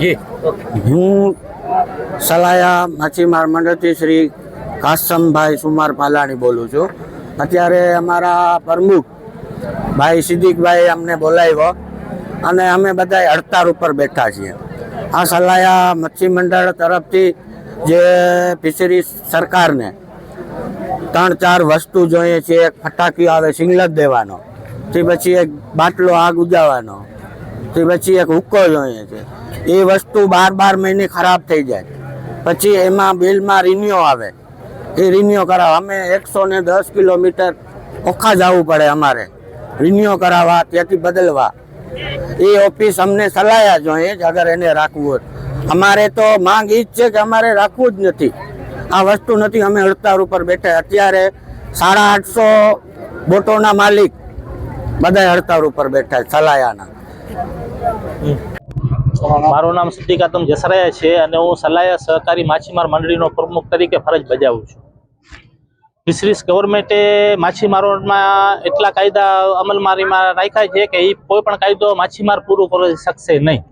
જી. હું સલાયા માછીમાર મંડળથી શ્રી કાસમભાઈ સુમાર પાલાણી બોલું છું. અત્યારે અમારા પ્રમુખ ભાઈ સિદ્દીકભાઈ અમને બોલાવ્યો અને અમે બધા હડતાળ ઉપર બેઠા છીએ. આ સલાયા મચ્છી મંડળ તરફથી જે ફિશરી સરકારને ત્રણ ચાર વસ્તુ જોઈએ છે. એક ફટાકી આવે સિંગલત દેવાનો. તે પછી એક બાટલો આગ ઉજાવવાનો તે પછી એક હુક્કો જોઈએ છે. એ વસ્તુ બાર બાર મહિને ખરાબ થઈ જાય. પછી એમાં બિલમાં રિન્યુ આવે. એ રિન્યુ કરાવ. અમે એકસો ને દસ કિલોમીટર ઓખા જવું પડે અમારે. રિન્યુ કરાવવા, ત્યાંથી બદલવા. એ ઓફિસ અમને સલાયા જોઈએ જ અગર એને રાખવું હોય. અમારે તો માંગ એ જ છે કે અમારે રાખવું જ નથી. આ વસ્તુ નથી, અમે હડતાળ ઉપર બેઠા. અત્યારે સાડા આઠસો બોટોના માલિક બધા હડતાળ ઉપર બેઠા સલાયાના. મારું નામ સિદ્ધિકાતમ જસરાયા છે અને હું સલાયા સહકારી માછીમાર મંડળીનો પ્રમુખ તરીકે ફરજ બજાવું છું. ફિશરીઝ ગવર્મેન્ટે માછીમારોમાં એટલા કાયદા અમલમારીમાં રાખ્યા છે કે એ કોઈ પણ કાયદો માછીમાર પૂરું કરી શકશે નહીં.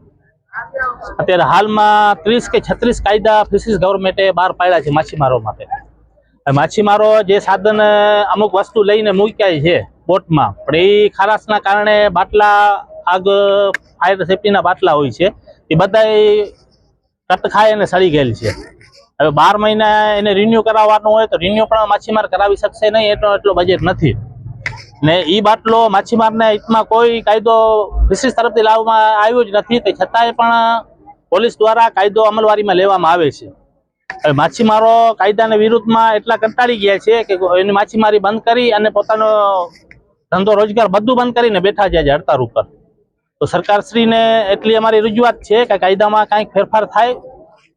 અત્યારે હાલમાં ત્રીસ કે છત્રીસ કાયદા ફિશરીઝ ગવર્મેન્ટે બહાર પાડ્યા છે માછીમારો માટે. માછીમારો જે સાધન અમુક વસ્તુ લઈને મૂક્યા છે બોટમાં, પણ એ ખારાશના કારણે બાટલા આગ ફાયર સેફટીના બાટલા હોય છે. એ બધાય કટ ખાય અને સડી ગયેલ છે. હવે બાર મહિના એને રિન્યુ કરાવવાનું હોય તો રિન્યુ પણ માછીમાર કરાવી શકશે નહીં એટલો એટલો બજેટ નથી. ને એ બાટલો માછીમારને હિતમાં કોઈ કાયદો વિશેષ તરફથી લાવવામાં આવ્યો જ નથી, તે છતાંય પણ પોલીસ દ્વારા કાયદો અમલવારીમાં લેવામાં આવે છે. હવે માછીમારો કાયદાના વિરુદ્ધમાં એટલા કંટાળી ગયા છે કે એની માછીમારી બંધ કરી અને પોતાનો ધંધો રોજગાર બધું બંધ કરીને બેઠા છે આજે હડતાળ ઉપર. તો સરકારશ્રીને એટલી અમારી રજૂઆત છે કે કાયદામાં કાંઈક ફેરફાર થાય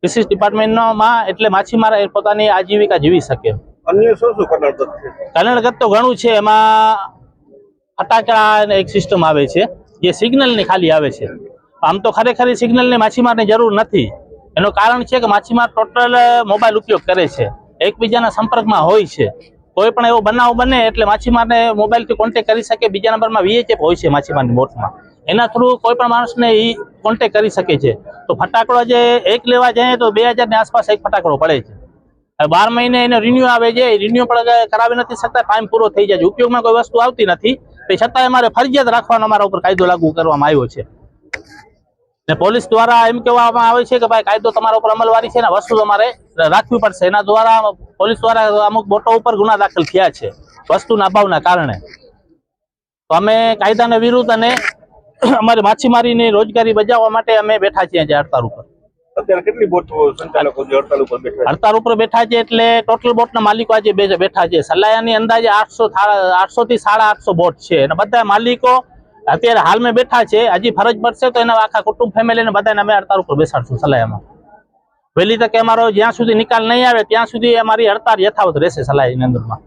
ફિશિસ ડિપાર્ટમેન્ટમાં એટલે માછીમાર એ પોતાની આજીવિકા જીવી શકે. અન્ય શું શું કલર તો ઘણું છે એમાં ફટાકડા એક સિસ્ટમ આવે છે જે સિગ્નલની ખાલી આવે છે. આમ તો ખરેખર સિગ્નલને માછીમારની જરૂર નથી. એનું કારણ છે કે માછીમાર ટોટલ મોબાઈલ ઉપયોગ કરે છે એકબીજાના સંપર્કમાં હોય છે. કોઈ પણ એવો બનાવ બને એટલે માછીમારને મોબાઈલથી કોન્ટેક કરી શકે બીજા નંબરમાં વીએચએફ હોય છે માછીમારની બોટમાં. એના થ્રુ કોઈ પણ માણસને એ કોન્ટેક કરી શકે છે. તો ફટાકડો જે એક લેવા જાય તો બે હજારની આસપાસ એક ફટાકડો પડે છે. બાર મહિને એને રિન્યુ આવે છે રિન્યુ પણ કરાવી નથી શકતા ટાઈમ પૂરો થઈ જાય ઉપયોગમાં કોઈ વસ્તુ આવતી નથી, તે છતાંય અમારે ફરજિયાત રાખવાનો અમારા ઉપર કાયદો લાગુ કરવામાં આવ્યો છે. ને પોલીસ દ્વારા એમ કહેવામાં આવે છે કે ભાઈ, કાયદો તમારા ઉપર અમલવારી છે ને વસ્તુ તમારે રાખવી પડશે. એના દ્વારા પોલીસ દ્વારા અમુક બોટો ઉપર ગુના દાખલ થયા છે, વસ્તુના અભાવના કારણે. તો અમે કાયદાને વિરુદ્ધ અને અમારી માછીમારીની રોજગારી બજાવવા માટે અમે બેઠા છીએ આજે હડતાળ ઉપર. બોટ હડતાલ ઉપર બેઠા છે? હડતાળ ઉપર બેઠા છે એટલે ટોટલ બોટના માલિકો આજે બે બેઠા છે. સલાયાની અંદાજે આઠસો આઠસો થી સાડા આઠસો બોટ છે. અને બધા માલિકો અત્યારે હાલમાં બેઠા છે. હજી ફરજ પડશે તો એના આખા કુટુંબ ફેમિલીને બધાને અમે હડતાળ ઉપર બેસાડશું સલાયામાં. વહેલી તકે અમારો જ્યાં સુધી નિકાલ નહીં આવે ત્યાં સુધી અમારી હડતાળ યથાવત રહેશે સલાયાની અંદરમાં.